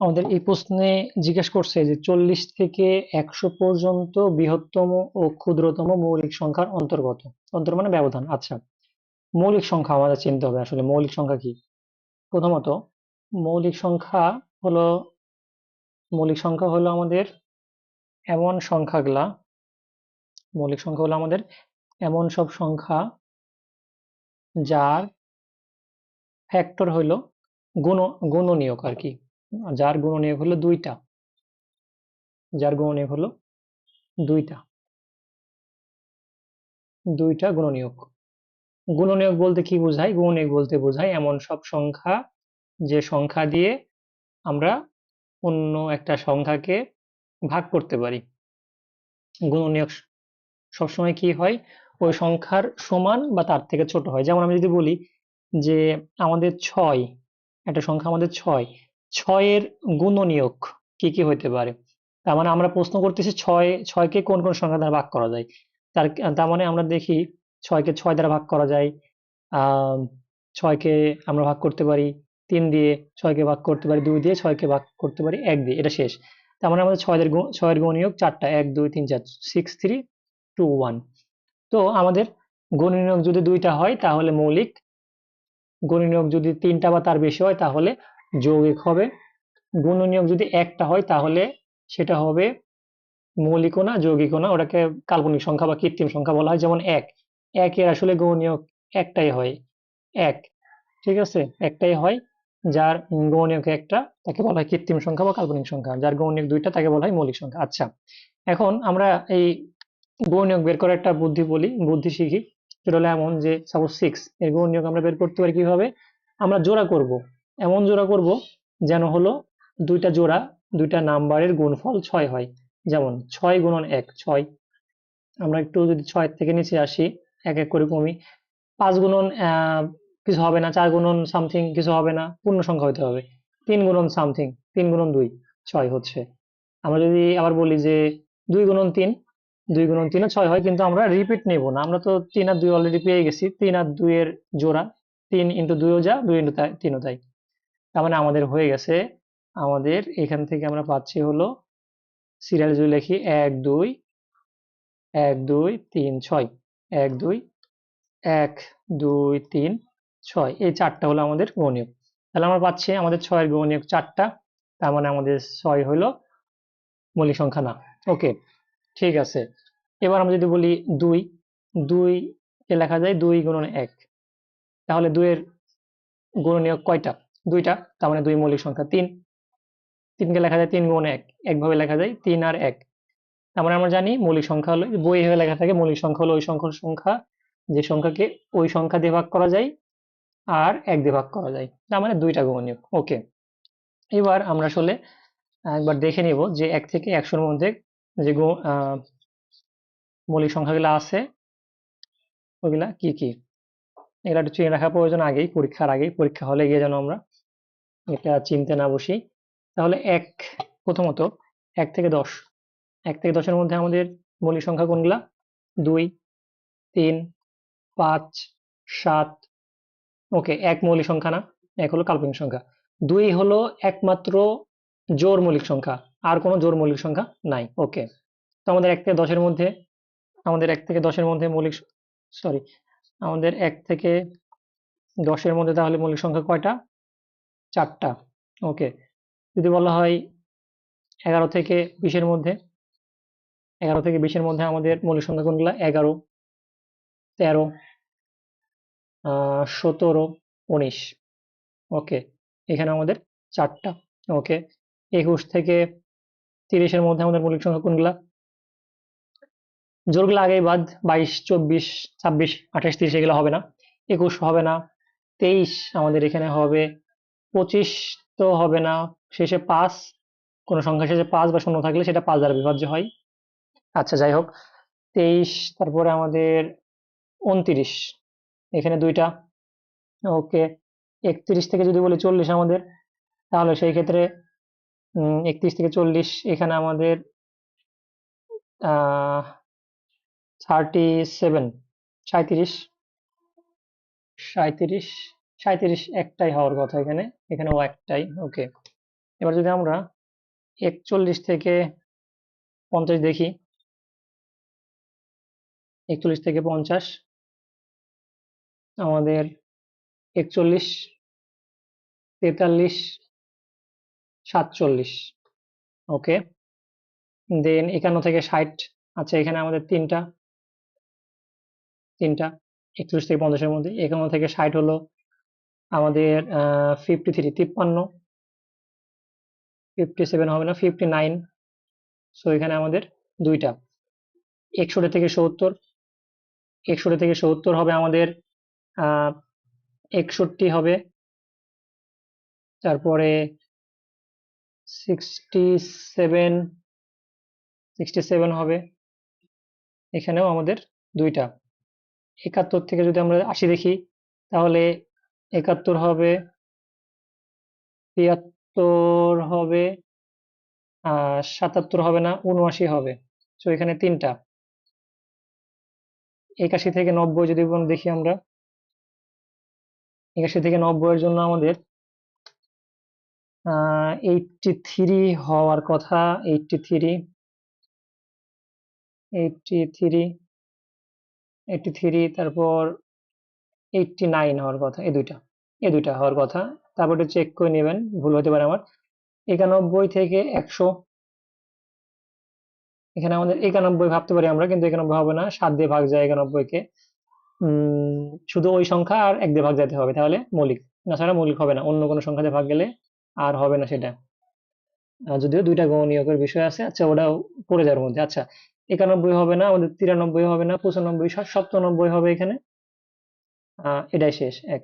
আমাদের এই প্রশ্নে জিজ্ঞেস করছে যে চল্লিশ থেকে একশো পর্যন্ত বৃহত্তম ও ক্ষুদ্রতম মৌলিক সংখ্যার অন্তর্গত। অন্তর মানে ব্যবধান। আচ্ছা মৌলিক সংখ্যা আমাদের চিনতে হবে। আসলে মৌলিক সংখ্যা কি? প্রথমত, মৌলিক সংখ্যা হলো, মৌলিক সংখ্যা হলো আমাদের এমন সংখ্যাগুলা, মৌলিক সংখ্যা হলো আমাদের এমন সব সংখ্যা যার ফ্যাক্টর হলো গুণ, গুণনীয়ক আর কি। যার গুণনীয়ক হলো দুইটা। যার গুণনীয় হলো দুইটা। দুইটা গুণনীয়ক। গুণনীয়ক বলতে কি বোঝায়? গুণনীয়ক বলতে বোঝায় এমন সব সংখ্যা, যে সংখ্যা দিয়ে আমরা অন্য একটা সংখ্যাকে ভাগ করতে পারি। গুণনীয়ক সবসময় কি হয়? ওই সংখ্যার সমান বা তার থেকে ছোট হয়। যেমন আমি যদি বলি যে আমাদের ছয়, একটা সংখ্যা আমাদের ছয় ছয়ের গুণনীয়ক কি কি হইতে পারে? তার মানে আমরা প্রশ্ন করতেছি ছয়, ছয়কে কোন কোন সংখ্যা দ্বারা ভাগ করা যায়? তার তার মানে আমরা দেখি ছয়কে ছয় দ্বারা ভাগ করা যায় ছয়কে আমরা ভাগ করতে পারি তিন দিয়ে, ছয়কে ভাগ করতে পারি দুই দিয়ে, ছয়কে ভাগ করতে পারি এক দিয়ে, এটা শেষ। তার মানে আমাদের ছয়ের ছয়ের গুণনীয়ক চারটা, এক, দুই, তিন, চার সিক্স থ্রি টু ওয়ান তো আমাদের গুণনীয়ক যদি দুইটা হয় তাহলে মৌলিক, গুণনীয়ক যদি তিনটা বা তার বেশি হয় তাহলে যৌগিক হবে। গুণনীয়ক যদি একটা হয়, তাহলে সেটা হবে মৌলিকও না যৌগিকও না, ওটাকে কাল্পনিক সংখ্যা বা কৃত্রিম সংখ্যা বলা হয়, যেমন এক। একের আসলে গুণনীয়ক একটাই হয়। এক। ঠিক আছে? একটাই হয়, যার গৌণীয়ক একটা, তাকে বলা হয় কৃত্রিম সংখ্যা বা কাল্পনিক সংখ্যা। যার গৌণীয়ক দুইটা, তাকে বলা হয় মৌলিক সংখ্যা। আচ্ছা এখন আমরা এই গৌণীয়ক বের করার একটা বুদ্ধি বলি, বুদ্ধি শিখি। সেটা হলো এমন যে সাপোজ সিক্স এর গৌণীয়ক আমরা বের করতে পারি কীভাবে? আমরা জোড়া করব। এমন জোড়া করব যেন হলো দুইটা জোড়া, দুইটা নাম্বারের গুণফল ছয় হয়। যেমন ছয় গুণন এক, ছয়। আমরা একটু যদি ছয় থেকে নিচে আসি, এক এক করে কমি। পাঁচ গুণন কিছু হবে না, চার গুণন সামথিং কিছু হবে না, পূর্ণ সংখ্যা হতে হবে। তিন গুণন সামথিং তিন গুণন দুই, ছয় হচ্ছে। আমরা যদি আবার বলি যে দুই গুণন তিন, দুই গুণন তিন ছয় হয়, কিন্তু আমরা রিপিট নেব না। আমরা তো তিন আর দুই অলরেডি পেয়ে গেছি, তিন আর দুইয়ের জোড়া। তিন ইন্টু দুইও যা, দুই ইন্টু তিনও তাই। তার মানে আমাদের হয়ে গেছে। আমাদের এখান থেকে আমরা পাচ্ছি হলো সিরিয়াল যদি লিখি এক, দুই এক, দুই, তিন, ছয়। এক, দুই এক, দুই, তিন, ছয়। এই চারটা হলো আমাদের গৌণীয়ক তাহলে আমরা পাচ্ছি আমাদের ছয়ের গৌণীয়ক চারটা। তার মানে আমাদের ছয় হলো মৌলিক সংখ্যা না। ওকে ঠিক আছে। এবার আমরা যদি বলি দুই দুই কে লেখা যায় দুই গুণন এক। তাহলে দুইয়ের গুণনীয়ক কয়টা? দুইটা, তার মানে দুই মৌলিক সংখ্যা তিন। তিনকে লেখা যায় তিন গুণ এক, একভাবে লেখা যায় তিন আর এক। তার মানে আমরা জানি মৌলিক সংখ্যা হলো, বই হয়ে লেখা থাকে, মৌলিক সংখ্যা হলো ওই সংখ্যার সংখ্যা, যে সংখ্যাকে ওই সংখ্যা দিয়ে ভাগ করা যায় আর এক দিয়ে ভাগ করা যায়। তার মানে দুইটা গুণনীয়ক ওকে। এবার আমরা আসলে একবার দেখে নিব যে এক থেকে একশোর মধ্যে যে মৌলিক সংখ্যাগুলো আছে ওইগুলা কি কি? এগুলা একটু চিনে রাখা প্রয়োজন আগেই, পরীক্ষার আগেই, পরীক্ষা হলে গিয়ে যেন আমরা। এটা চিনতে না বসি তাহলে এক প্রথমত এক থেকে দশ। এক থেকে দশের মধ্যে আমাদের মৌলিক সংখ্যা কোনগুলা? দুই, তিন, পাঁচ, সাত। ওকে, এক মৌলিক সংখ্যা না, এক হলো কাল্পনিক সংখ্যা। দুই হলো একমাত্র জোর মৌলিক সংখ্যা, আর কোনো জোর মৌলিক সংখ্যা নাই। ওকে, তো আমাদের এক থেকে দশের মধ্যে, আমাদের এক থেকে দশের মধ্যে মৌলিক সরি, আমাদের এক থেকে দশের মধ্যে তাহলে মৌলিক সংখ্যা কয়টা? চারটা। ওকে। যদি বলা হয় এগারো থেকে বিশের মধ্যে, এগারো থেকে বিশের মধ্যে আমাদের মৌলিক সংখ্যা কোনগুলো? এগারো, তেরো সতেরো, উনিশ। ওকে, এখানে আমাদের চারটা। ওকে, একুশ থেকে তিরিশের মধ্যে আমাদের মৌলিক সংখ্যা কোনগুলা? জোরগুলো আগেই বাদ, বাইশ, চব্বিশ, ছাব্বিশ, আঠাশ, তিরিশ, এগুলো হবে না। একুশ হবে না, তেইশ আমাদের এখানে হবে পঁচিশ তো হবে না, শেষে পাঁচ, কোনো সংখ্যা শেষে পাঁচ বা শূন্য থাকলে সেটা পাঁচ দ্বারা বিভাজ্য হয়। আচ্ছা যাই হোক, তেইশ, তারপরে আমাদের উনত্রিশ, এখানে দুইটা, ওকে, একত্রিশ থেকে যদি বলি চল্লিশ আমাদের, তাহলে সেই ক্ষেত্রে একত্রিশ থেকে চল্লিশ, এখানে আমাদের থার্টি সেভেন সাঁত্রিশ সাঁত্রিশ সাঁত্রিশ একটাই হওয়ার কথা এখানে, এখানেও একটাই ওকে এবার যদি আমরা একচল্লিশ থেকে পঞ্চাশ দেখি, একচল্লিশ থেকে পঞ্চাশ, আমাদের একচল্লিশ, তেতাল্লিশ, সাতচল্লিশ ওকে দেন একান্ন থেকে ষাট আচ্ছা এখানে আমাদের তিনটা তিনটা, একচল্লিশ থেকে পঞ্চাশের মধ্যে, একান্ন থেকে ষাট হলো আমাদের ফিফটি থ্রি তিপ্পান্ন। ফিফটি সেভেন হবে না ফিফটি নাইন সো এখানে আমাদের দুইটা। একষট্টি থেকে সত্তর। একষট্টি থেকে সত্তর হবে আমাদের একষট্টি হবে। তারপরে সিক্সটি সেভেন সিক্সটি সেভেন হবে। এখানেও আমাদের দুইটা। একাত্তর থেকে যদি আমরা আশি দেখি, তাহলে একাত্তর হবে, তিয়াত্তর হবে, আর সাতাত্তর হবে না উনআশি হবে। তো এখানে তিনটা। একাশি থেকে নব্বই যদি দেখি আমরা, একাশি থেকে নব্বই এর জন্য আমাদের এইটটি থ্রি হওয়ার কথা eighty three eighty three eighty three তারপর এইটটি নাইন হওয়ার কথা, এই দুইটা এই দুইটা হওয়ার কথা। তারপর একটু চেক করে নেবেন, ভুল হতে পারে আমার। একানব্বই থেকে একশো। এখানে আমাদের একানব্বই ভাবতে পারি আমরা, কিন্তু একানব্বই হবে না, সাত দিয়ে ভাগ যায় একানব্বইকে শুধু ওই সংখ্যা আর এক দিয়ে ভাগ যেতে হবে, তাহলে মৌলিক। না ছাড়া মৌলিক হবে না, অন্য কোনো সংখ্যা দিয়ে ভাগ গেলে আর হবে না সেটা। যদিও দুইটা গণনীয়কের বিষয় আছে আচ্ছা ওটাও পড়ে যাওয়ার মধ্যে। আচ্ছা একানব্বই হবে না, আমাদের তিরানব্বই হবে না, পঁচানব্বই সপ্তানব্বই হবে এখানে। এটাই শেষ, এক।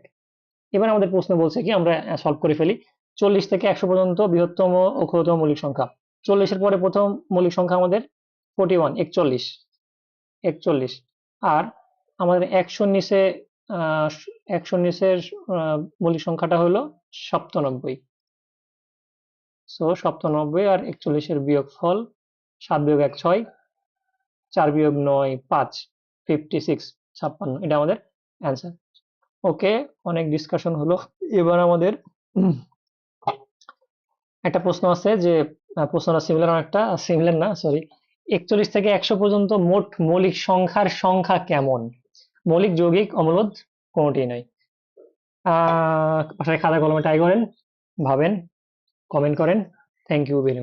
এবার আমাদের প্রশ্ন বলছে কি, আমরা সলভ করে ফেলি। চল্লিশ থেকে একশো পর্যন্ত বৃহত্তম ও ক্ষুদ্রতম মৌলিক সংখ্যা। চল্লিশের পরে প্রথম মৌলিক সংখ্যা আমাদের ফোর্টি ওয়ান একচল্লিশ একচল্লিশ। আর আমাদের একশোর নিচে একশোর নিচের মৌলিক সংখ্যাটা হলো সপ্তানব্বই। সো সপ্তানব্বই আর একচল্লিশের বিয়োগ ফল সাত বিয়োগ এক ছয়, চার বিয়োগ নয় পাঁচ ফিফটি সিক্স ছাপ্পান্ন। এটা আমাদের অ্যান্সার ওকে, অনেক ডিসকাশন হলো। এবার আমাদের একটা প্রশ্ন আছে যে প্রশ্নটা সিমিলার অনেকটা সিমিলার না সরি একচল্লিশ থেকে একশো পর্যন্ত মোট মৌলিক সংখ্যার সংখ্যা কেমন? মৌলিক, যৌগিক অমূলদ কোনোটি নয়। আহ খাতা, কলমে ট্রাই করেন, ভাবেন কমেন্ট করেন। Thank you very much